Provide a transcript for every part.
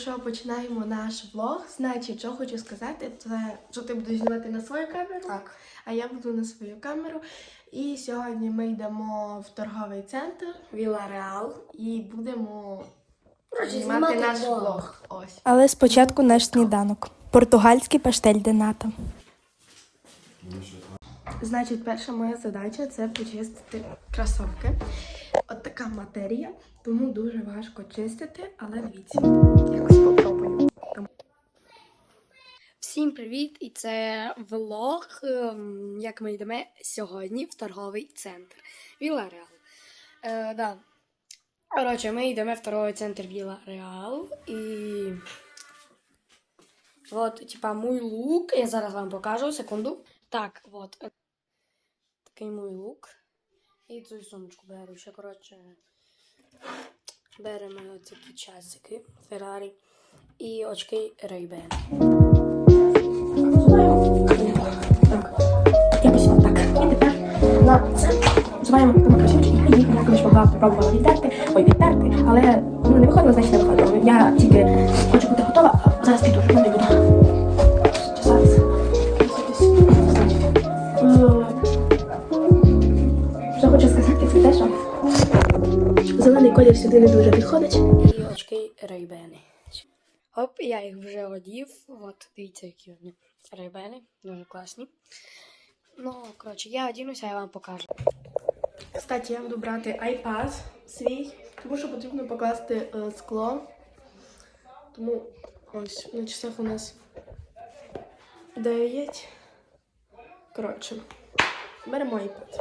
що, починаємо наш влог. Значить, що хочу сказати, це що ти будеш знімати на свою камеру, Так. а я буду на свою камеру. І сьогодні ми йдемо в торговий центр Віла Реал. і будемо знімати знімати наш влог. влог. Ось. Але спочатку наш сніданок. Португальський паштель де ната. Значить, перша моя задача це почистити кросовки. От така матерія, тому дуже важко чистити, але дивіться, якось попробую. Всім привіт! І це влог, ем, як ми йдемо сьогодні в торговий центр Віла Реал. Е, да. Коротше, ми йдемо в торговий центр Віла Реал і. Вот, типа, мій лук. Я зараз вам покажу, секунду. Так, от. е, Такий мій лук. І цю сумочку беру. Ще, коротше, беремо такі часики Феррарі і очки Ray-Ban. Тепер на красивчик, і їх якось пробувала відтерти, ой, відтерти, але ну, не виходило, значить не виходило. Я тільки хочу бути готова, а зараз піду, колір сюди не дуже підходить. І очки Ray-Ban. Оп, я їх вже одів. От, дивіться, які вони Ray-Ban. Дуже класні. Ну, коротше, я одінуся, я вам покажу. Кстати, я буду брати iPad свій, тому що потрібно покласти е, скло. Тому ось на часах у нас 9. Коротше, беремо iPad.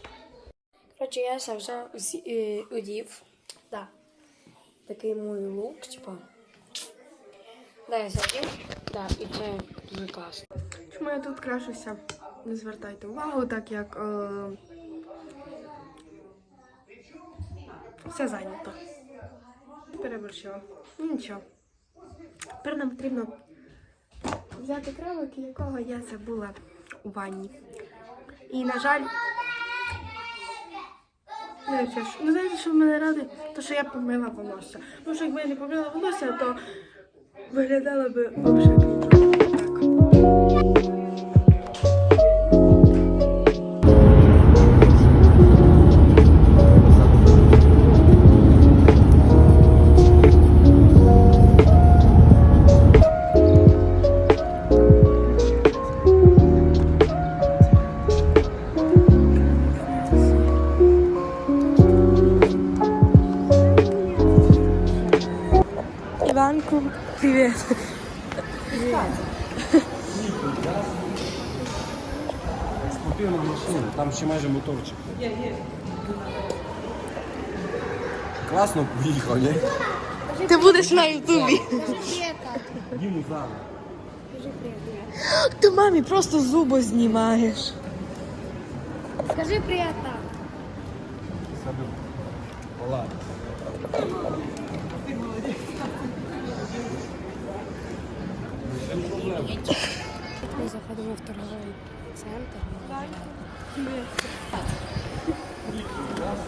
Коротше, я все вже е, одів. Да. Такий мій лук, типа. Да, я одів. Да, і це дуже класно. Чому я тут крашуся? Не звертайте увагу, так як е, все зайнято. Переборщила. Ну нічого. Тепер нам потрібно взяти кролик, якого я забула у ванні. І, на жаль, не. Ну, знаєте, що мене ради? То, що я помила волосся. Тому що якби я не помила волосся, то виглядала би взагалі Спортивна машина, там ще майже моторчик. Є, є. Класно поїхав, ні? Ти будеш на Ютубі. Діму зараз. Ти мамі просто зуби знімаєш. Скажи приємно. Саду. Ола. Ми заходимо в торговий центр.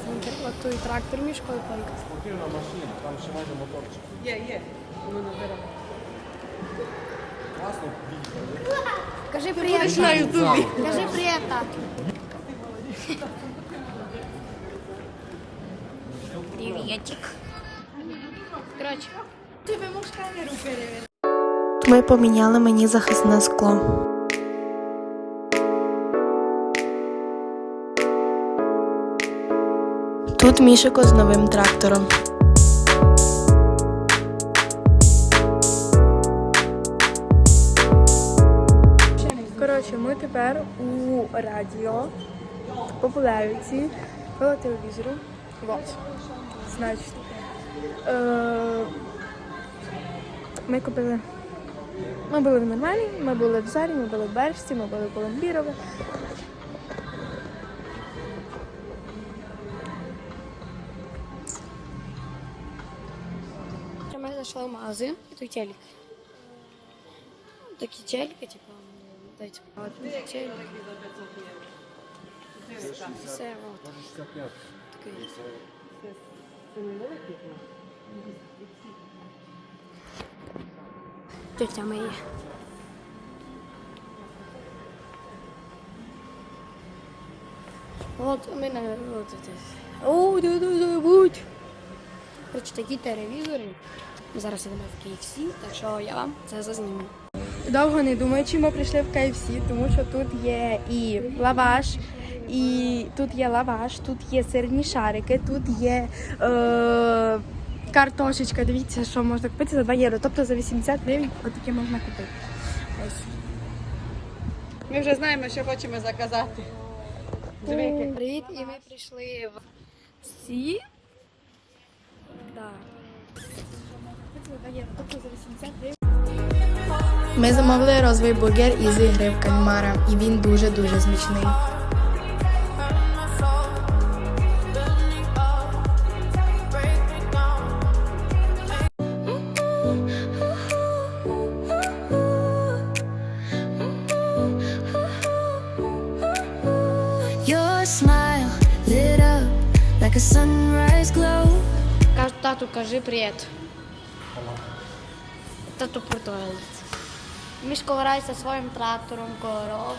Центр, от той трактор мішкою поїхав. Спортивна машина, там ще майже моторчик. Є, є. Ми наберемо. Класно ні? Скажи приємно. На Ютубі. Скажи приємно. Привітик. Коротше. Ми поміняли мені захисне скло. Тут Мішико з новим трактором. Коротше, ми тепер у радіо популярці коло телевізору. Вот. Значить. Е- ми купили. Ми були в нормальній, ми були в Зарі, ми були в Бершці, ми були в Колумбірові. Ми зайшли в магазин, і тут телек. Такі телеки, типу, дайте от телек. Все, от. Такий. Тетя миє. От ми на от це. О, да, да, забудь. Коротше, такі телевізори. Ми зараз йдемо в KFC, так що я вам це зазніму. Довго не думаючи, ми прийшли в KFC, тому що тут є і лаваш, і тут є лаваш, тут є сирні шарики, тут є е, картошечка. Дивіться, що можна купити за 2 євро. Тобто за 80 гривень отаке можна купити. Ось. Ми вже знаємо, що хочемо заказати. Привіт, і ми прийшли в Сі. Так. Тобто за 80 гривень. Ми замовили розовий бургер із ігри в кальмара, і він дуже-дуже смачний. Like a sunrise glow. Тату, кажи привет. Тату португалець. Мішко грається своїм трактором корову.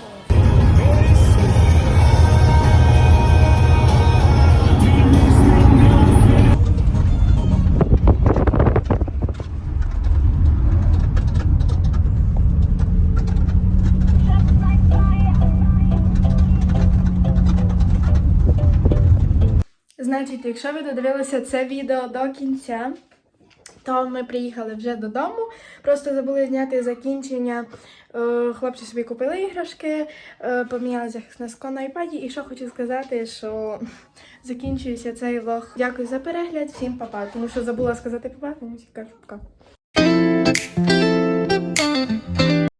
Значить, якщо ви додивилися це відео до кінця, то ми приїхали вже додому. Просто забули зняти закінчення. Е, Хлопці собі купили іграшки, е, поміняли захисне на айпаді. І що хочу сказати, що закінчується цей влог. Дякую за перегляд, всім па-па. Тому що забула сказати па-па, тому всі кажу пока.